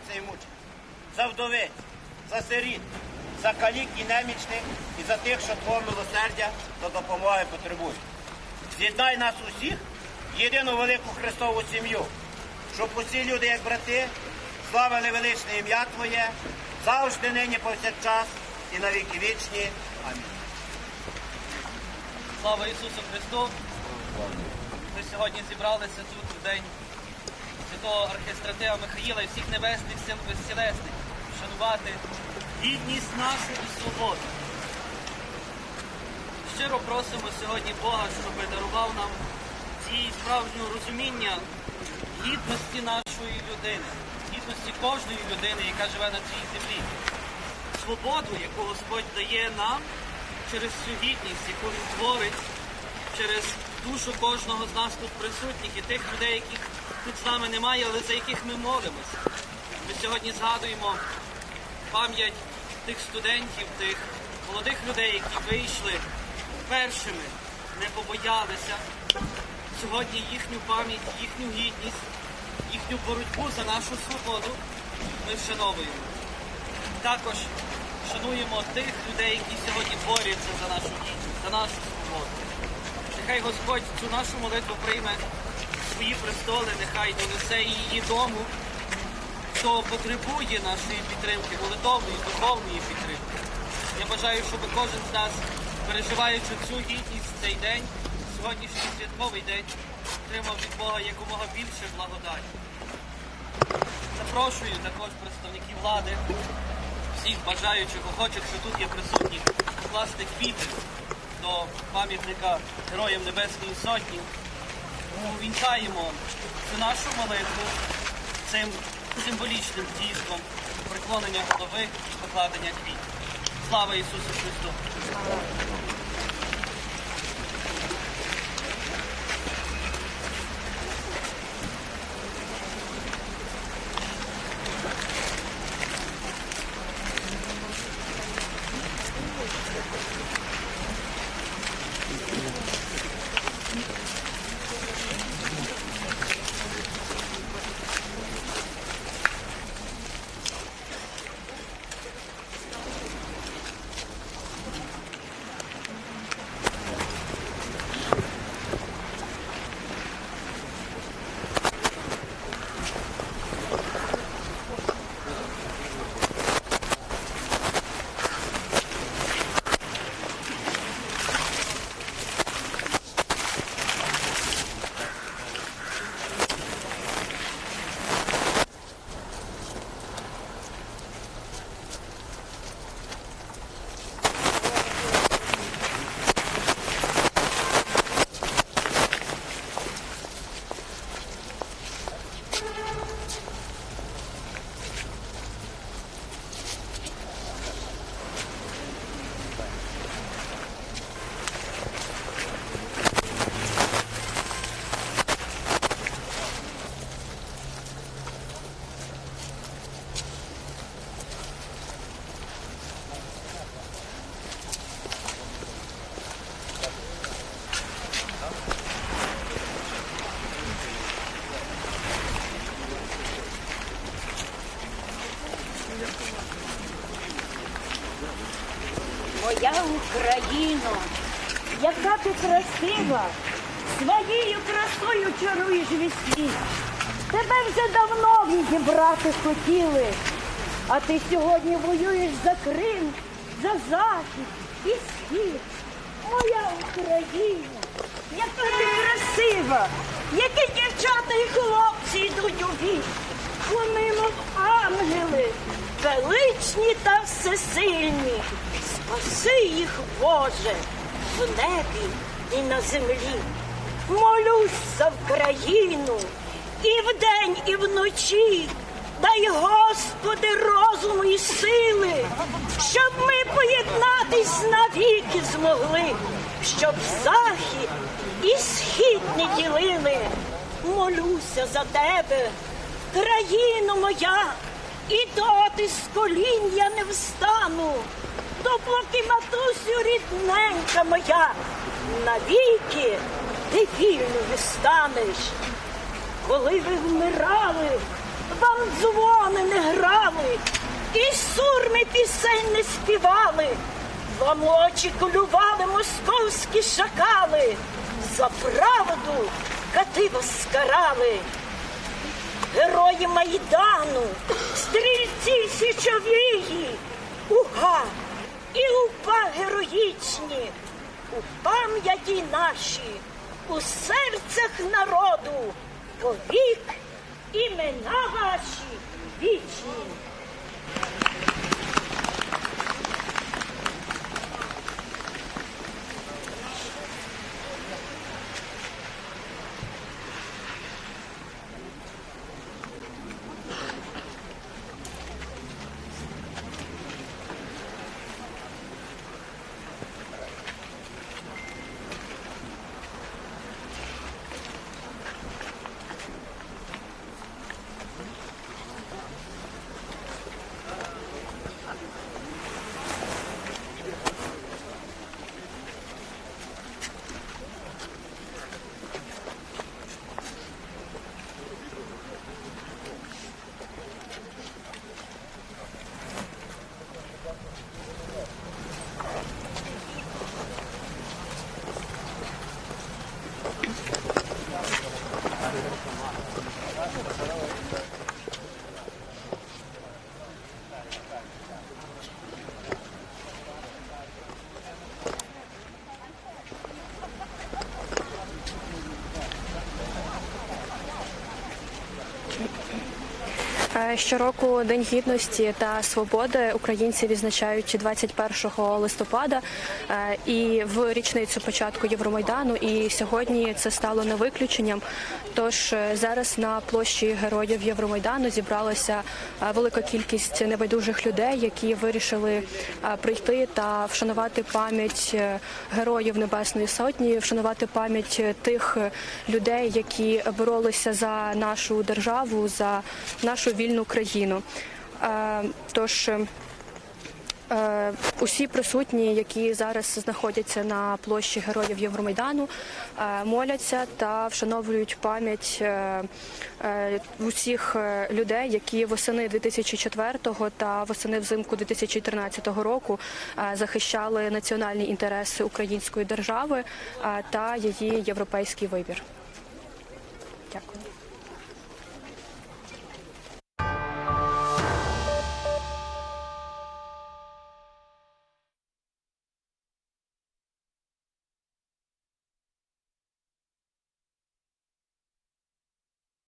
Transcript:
безраниця і мученість, за вдовиць, за сиріт, за калік і немічних і за тих, що твого милосердя та допомоги потребують. З'єднай нас усіх єдину велику Христову сім'ю, щоб усі люди, як брати, славили величне ім'я Твоє, завжди нині повсякчас і на віки вічні. Амінь. Слава Ісусу Христу! Ми сьогодні зібралися тут в день святого архістратега Михаїла і всіх небесних сил безцілесних, вшанувати гідність нашу і свободу. Щиро просимо сьогодні Бога, щоб дарував нам ці справжнього розуміння гідності нашої людини, гідності кожної людини, яка живе на цій землі. Свободу, яку Господь дає нам через цю гідність, яку Він творить, через душу кожного з нас тут присутніх і тих людей, яких тут з нами немає, але за яких ми молимося. Ми сьогодні згадуємо пам'ять тих студентів, тих молодих людей, які вийшли першими, не побоялися. Сьогодні їхню пам'ять, їхню гідність, їхню боротьбу за нашу свободу ми вшановуємо. Також шануємо тих людей, які сьогодні борються за нашу гідність, за нашу свободу. Нехай Господь цю нашу молитву прийме в свої престоли, нехай донесе її дому, хто потребує нашої підтримки, молитовної, духовної підтримки. Я бажаю, щоб кожен з нас, переживаючи цю гідність цей день, сьогоднішній святковий день, отримав від Бога якомога більше благодаті. Запрошую також представників влади, всіх бажаючих, охочих, що тут є присутні, покласти квіти до пам'ятника Героям Небесної Сотні. Увінчаємо цю нашу молитву цим символічним дійством приклонення голови і покладення квітів. Слава Ісусу Христу! Моя Україно, яка ти красива, своєю красою чаруєш весь світ. Тебе вже давно відібрати хотіли, а ти сьогодні воюєш за Крим, за захід і схід. Моя Україна, яка ти красива, які дівчата і хлопці йдуть у бій. Вони, мов ангели, величні та всесильні. Спаси їх, Боже, в небі і на землі. Молюсь за Вкраїну і вдень, і вночі. Дай, Господи, розуму і сили, щоб ми поєднатись навіки змогли, щоб захід і схід не ділили. Молюся за тебе, країно моя, і доти з колін я не встану, допоки матусю рідненька моя, навіки ти вільною станеш. Коли ви вмирали, вам дзвони не грали, і сурми пісень не співали, вам очі колювали московські шакали, за правду кати вас скарали. Герої Майдану, стрільці січовії, уга і упа героїчні, у пам'яті наші, у серцях народу, повік імена ваші вічні. Thank you. Щороку День гідності та свободи українці відзначають 21 листопада е, і в річницю початку Євромайдану. І сьогодні це стало не виключенням. Тож е, зараз на площі героїв Євромайдану зібралася е, велика кількість небайдужих людей, які вирішили е, прийти та вшанувати пам'ять е, героїв Небесної Сотні, вшанувати пам'ять е, тих е, людей, які боролися за нашу державу, за нашу вільну країну. Е, Тож е, Е, Усі присутні, які зараз знаходяться на площі героїв Євромайдану, моляться та вшановують пам'ять усіх людей, які восени 2004 та восени взимку 2013 року захищали національні інтереси української держави та її європейський вибір. Дякую.